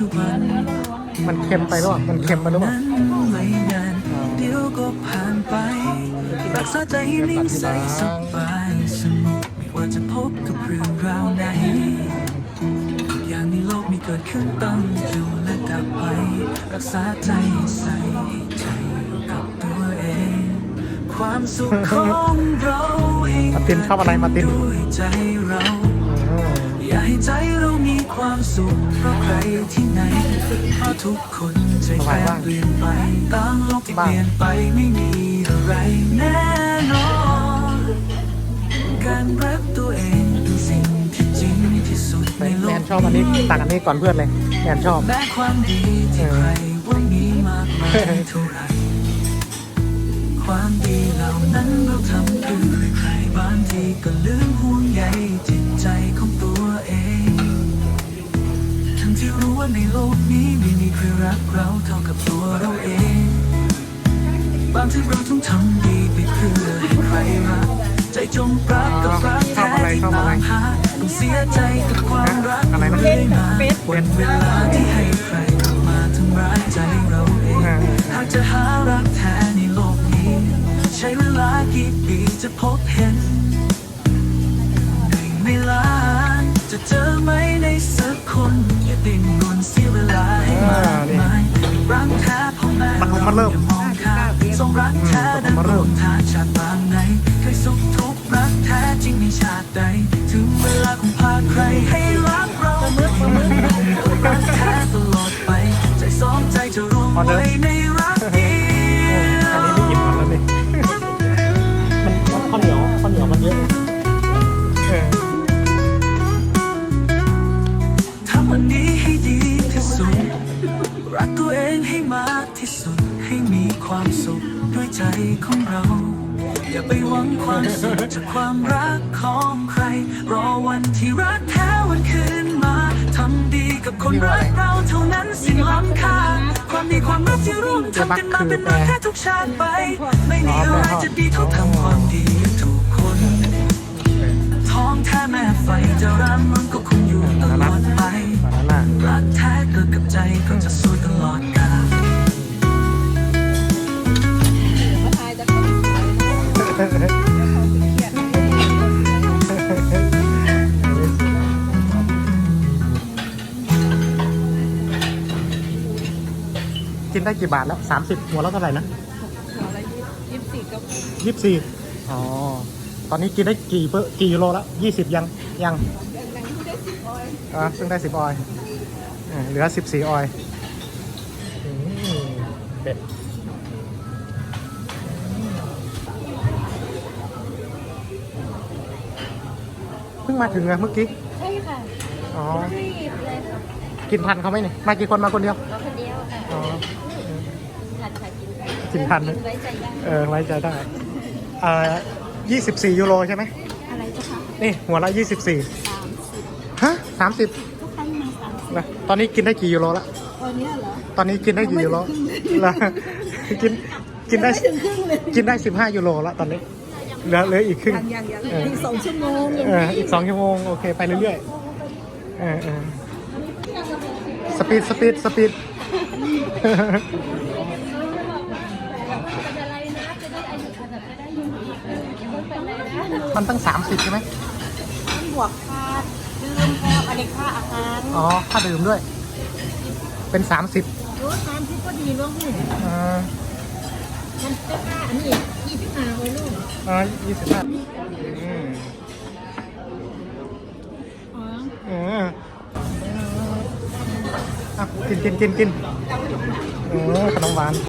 านปัจจุบันมันเค็มไปหรือเปล่ามันเค็มไปหรือเปล่านั้นไม่นานเดี๋ยวก็ผ่านไปรักษาใจให้นิ่งใสสบายสงบไม่ว่าจะพบกับเรื่องราวไหนทุกอย่างในโลกมีเกิดขึ้นตั้งอยู่และดับไป รักษาใจใส่ใจอยู่กับตัวเอง ความสุขของเราให้มาร์ตินชอบอะไรมาร์ตินด้วยใจเราอืมอย่าให้ใจเรามี ความสุขเพราะใครที่ไหนเพราะทุกคนใจแปรเปลี่ยนไปตามโลกที่เปลี่ยนไปไม่มีอะไรแน่นอน การรักตัวเองเป็นสิ่งที่จริงที่สุดในโลแนกนชอบอันนี้ตักอันนี้ก่อนเพื่อนเลยแนนชอบแม้ความดีที่ใครว่ามีมากมายเท่าไหร่ความดีเหล่านั้นเราทำเพื่อใครบางทีก็ลืมห่ว นโลกนี้ไม่มีใครรักเราเท่ากับตัวเราเอง บางทีเราต้องทำดีไปเพื่อให้ใครรัก ใจจงรักกับรักแท้ที่ตามหาต้องเสียใจกับความรักอะไรนะเรื่อยมาเป็นเวลาที่ให้ใครเข้ามาทำร้ายใจเราเองอ่าหากจะหารักแท้ในโลกนี้ ใช้เวลากี่ปีจะพบเห็นหนึ่งในล้านจะเจอไหมในสักคนอย่า ดิ้นรนเสียเวลาให้มากมายรักแท้พ่อแม่มันเรามันเริ่มมามทรงรักแท้ดังมันรเริ่วมมทางชาติบางไหนเคยสุขทุกข์รักแท้จริงในชาติใด ถึงเวลาคงพาใครให้รักเรารักแท้ตลอดไป ใจสองใจจะรวมไว้ใน ความสุขด้วยใจของเรา อย่าไปหวังความสุขจากความรักของใคร รอวันที่รักแท้วันคืนมาทำดีกับคนรักเราเท่านั้นสิ่งล้ำค่าความดีความรักที่ร่วมทำกันมาเป็นมาแค่ทุกชาติไป ไม่มีอะไรจะดีเท่าทำความดีกับทุกคน ท้องแท้แม่ไฟจะรำ กินได้กี่บาทแล้วสามสิบหัวแล้วเท่าไหร่นะหัวละยี่สิบสี่ก็ยี่สิบสี่อ๋อ ตอนนี้กินได้กี่เปอร์กี่โลแล้วยี่สิบยังยังแบ่งได้สิบออยอะเพิ่งได้สิบออย เหลือสิบสี่ออยเด็ด พิ่งมาถึงอะเมื่อกี้ ใช่ค่ะอ๋อ รีบเลยค่ะกินทันเขาไหมเนี่ย มากี่คนมาคนเดียว เราคนเดียวค่ะอ๋อ ทันค่ะกินกินทันกินไว้ใจได้เออไว้ใจได้เอ่อยี่สิบสี่ยูโรใช่ไหม อะไรเจ้าคะนี่หัวละยี่สิบสี่สามสิบฮะสามสิบทุกครั้งมาสามสิบนะตอนนี้กินได้กี่ยูโรละตอนเนี้ยเหรอตอนนี้กินได้กี่ยูโรละกิน กินได้ ไม่ถึงครึ่งเลยกินได้สิบห้ายูโรแล้วตอนนี้ เหลือเหลืออีกครึ่งยังยังยังเอออีกสองชั่วโมงเอออีกสองชั่วโมงโอเคไปเรื่อยๆเออเออสปีดสปีดสปีดมันตั้งสามสิบใช่ไหมบวกค่าดื่มค่าอันนี้ค่าอาหารอ๋อค่าดื่มด้วย เป็นสามสิบรู้สามสิบก็ดีลูกนี่อ่า มันเป็นค่าอันนี้ยี่สิบห้าไว้ลูกอ่ายี่สิบห้าอืมอ๋อเอออะกินกินกินกินโอ้ขนมหวาน